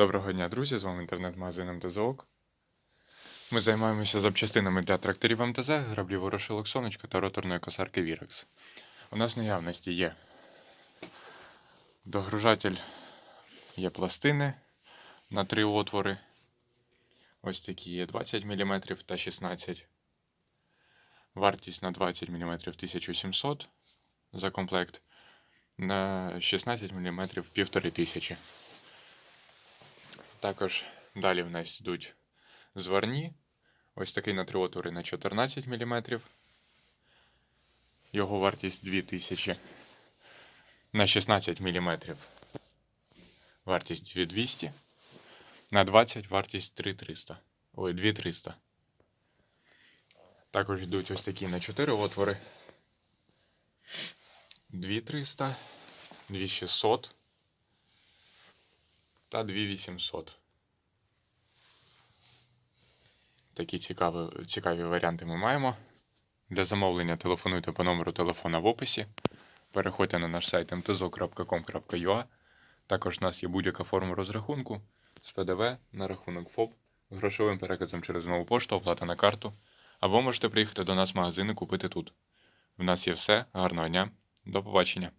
Доброго дня, друзі! З вами інтернет-магазин МТЗОК. Ми займаємося запчастинами для тракторів МТЗ, граблів ворошилок сонечка та роторної косарки Вірекс. У нас наявності є догружатель, є пластини на три отвори. Ось такі є 20 мм та 16 Вартість на 20 мм 1700 за комплект, на 16 мм 1500. Також далі в нас йдуть зварні. Ось такий на три отвори на 14 мм. Його вартість 2000. На 16 мм. Вартість 2200. На 20 вартість 3300. Ой, 2300. Також йдуть ось такі на 4 отвори. 2300, 2600 та 2800. Такі цікаві, цікаві варіанти ми маємо. Для замовлення телефонуйте по номеру телефона в описі. Переходьте на наш сайт mtzo.com.ua. Також у нас є будь-яка форма розрахунку з ПДВ на рахунок ФОП, грошовим переказом через нову пошту, оплата на карту. Або можете приїхати до нас в магазин і купити тут. В нас є все. Гарного дня. До побачення.